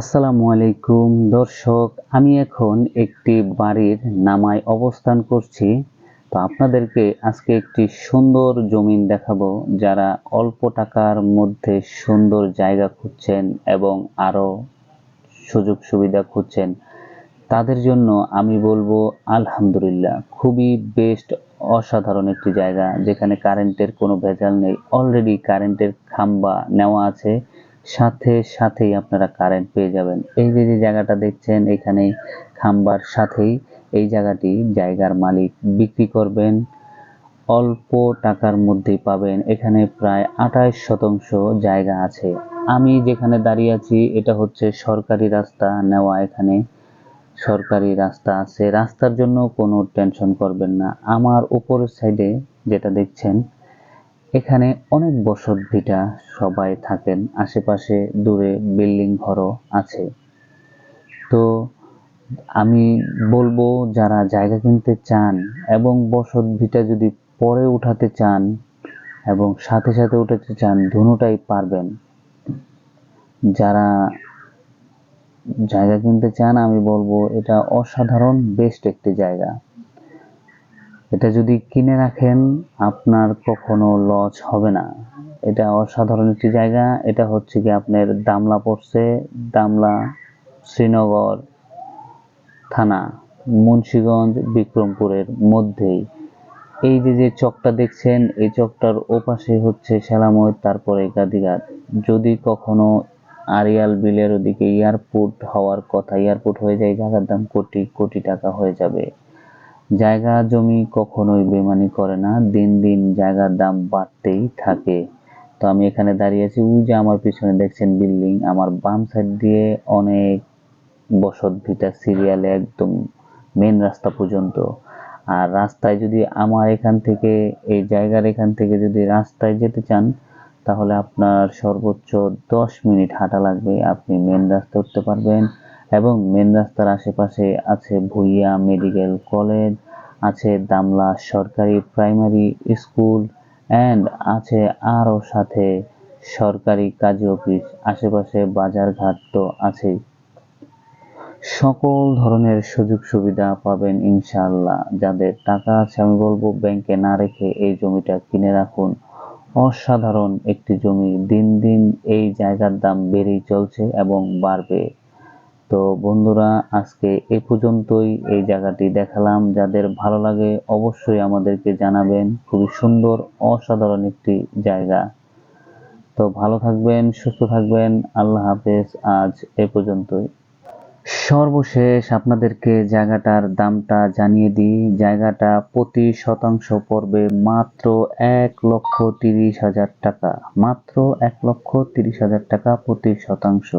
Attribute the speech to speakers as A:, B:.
A: আসসালামু আলাইকুম, দর্শক, আমি এখন একটি বাড়ির নামায় অবস্থান করছি। তো আপনাদেরকে আজকে একটি সুন্দর জমিন দেখাবো, যারা অল্প টাকার মধ্যে সুন্দর জায়গা খুঁজছেন এবং আরও সুযোগ সুবিধা খুঁজছেন। তাদের জন্য আমি বলব, আলহামদুলিল্লাহ, খুবই বেস্ট অসাধারণ একটি জায়গা, যেখানে কারেন্টের কোনো ভেজাল নেই। অলরেডি কারেন্টের খাম্বা নেওয়া আছে। সাথে সাথেই আপনারা কারেন্ট পেয়ে যাবেন। এই যে যে জায়গাটা দেখছেন এখানে খাম্বার সাথেই এই জায়গাটি জায়গার মালিক বিক্রি করবেন। অল্প টাকার মধ্যেই পাবেন। এখানে প্রায় আঠাশ শতাংশ জায়গা আছে। আমি যেখানে দাঁড়িয়ে আছি, এটা হচ্ছে সরকারি রাস্তা নেওয়া এখানে। সরকারি রাস্তা আছে। রাস্তার জন্য কোনো টেনশন করবেন না। আমার উপরের সাইডে যেটা দেখছেন এখানে অনেক বসত ভিটা সবাই থাকেন, আশেপাশে দূরে বিল্ডিং ঘরও আছে। তো আমি বলব যারা জায়গা কিনতে চান এবং বসত ভিটা যদি পরে উঠাতে চান এবং সাথে সাথে উঠাতে চান, দুটাই পারবেন। যারা জায়গা কিনতে চান, আমি বলব এটা অসাধারণ বেস্ট একটি জায়গা। এটা যদি কিনে রাখেন, আপনার কখনো লস হবে না। এটা অসাধারণ একটি জায়গা। এটা হচ্ছে কি আপনার দামলা পড়ছে, দামলা শ্রীনগর থানা, মুন্সীগঞ্জ, বিক্রমপুরের মধ্যেই। এই যে যে চকটা দেখছেন, এই চকটার ওপাশে হচ্ছে সেলাময় তারপরে গাদিঘাট। যদি কখনো আরিয়াল বিলের ওদিকে এয়ারপোর্ট হওয়ার কথা, এয়ারপোর্ট হয়ে যায় জায়গার দাম কোটি কোটি টাকা হয়ে যাবে। জায়গা জমি কখনোই বেমানি করে না, দিন দিন জায়গার দাম বাড়তেই থাকে। তো আমি এখানে দাঁড়িয়ে আছি, ওই যে আমার পিছনে দেখছেন বিল্ডিং, আমার বাম সাইড দিয়ে অনেক বসত ভিটা, সিরিয়ালে একদম মেন রাস্তা পর্যন্ত। আর রাস্তায় যদি আমার এখান থেকে, এই জায়গার এখান থেকে যদি রাস্তায় যেতে চান, তাহলে আপনার সর্বোচ্চ দশ মিনিট হাঁটা লাগবে। আপনি মেন রাস্তা উঠতে পারবেন। এবং মেন রাস্তার আশেপাশে আছে ভুইয়া মেডিকেল কলেজ আছে দামলা সরকারি প্রাইমারি স্কুল অ্যান্ড আছে আরও সাথে সরকারি কাজী অফিস। আশেপাশে বাজারঘাট তো আছেই। সকল ধরনের সুযোগ সুবিধা পাবেন ইনশাল্লাহ যাদের টাকা আছে আমি বলব ব্যাংকে না রেখে এই জমিটা কিনে রাখুন। অসাধারণ একটি জমি। দিন দিন এই জায়গার দাম বেড়েই চলছে এবং বাড়বে। তো বন্ধুরা, আজকে এ পর্যন্তই এই জায়গাটি দেখালাম। যাদের ভালো লাগে অবশ্যই আমাদেরকে জানাবেন। খুবই সুন্দর, অসাধারণ একটি জায়গা। তো ভালো থাকবেন, সুস্থ থাকবেন। আল্লাহ হাফেজ। আজ এ পর্যন্তই। সর্বশেষ আপনাদেরকে জায়গাটার দামটা জানিয়ে দিই। জায়গাটা প্রতি শতাংশ পড়বে মাত্র এক লক্ষ তিরিশ হাজার টাকা। মাত্র এক লক্ষ তিরিশ হাজার টাকা প্রতি শতাংশ।